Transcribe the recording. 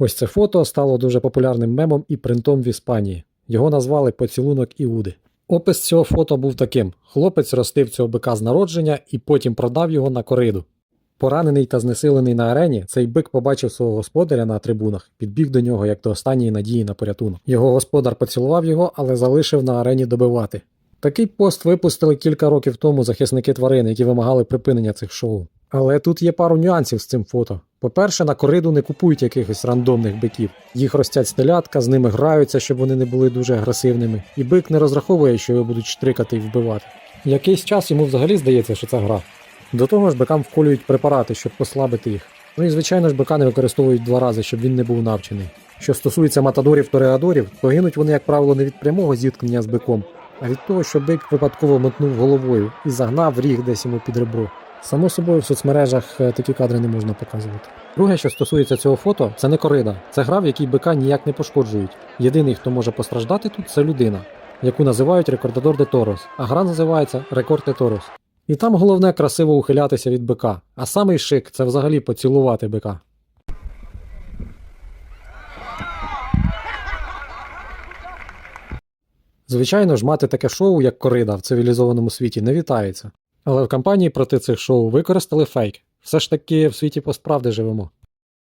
Ось це фото стало дуже популярним мемом і принтом в Іспанії. Його назвали поцілунок Іуди. Опис цього фото був таким: хлопець ростив цього бика з народження і потім продав його на кориду. Поранений та знесилений на арені, цей бик побачив свого господаря на трибунах, підбіг до нього як до останньої надії на порятунок. Його господар поцілував його, але залишив на арені добивати. Такий пост випустили кілька років тому захисники тварин, які вимагали припинення цих шоу. Але тут є пару нюансів з цим фото. По-перше, на кориду не купують якихось рандомних биків. Їх ростять стелятка, з ними граються, щоб вони не були дуже агресивними. І бик не розраховує, що його будуть штрикати і вбивати. Якийсь час йому взагалі здається, що це гра. До того ж, бикам вколюють препарати, щоб послабити їх. Ну і звичайно ж, бика не використовують два рази, щоб він не був навчений. Що стосується матадорів тореадорів, то гинуть вони, як правило, не від прямого зіткнення з биком, а від того, що бик випадково мотнув головою і загнав ріг десь йому під ребро. Само собою в соцмережах е, такі кадри не можна показувати. Друге, що стосується цього фото, це не корида. Це гра, в якій бика ніяк не пошкоджують. Єдиний, хто може постраждати тут, це людина, яку називають рекордадор де Торос, а гра називається Рекорд де Торос. І там головне красиво ухилятися від бика, а самий шик це взагалі поцілувати бика. Звичайно ж, мати таке шоу, як корида в цивілізованому світі, не вітається. Але в кампанії проти цих шоу використали фейк. Все ж таки в світі постправди живемо.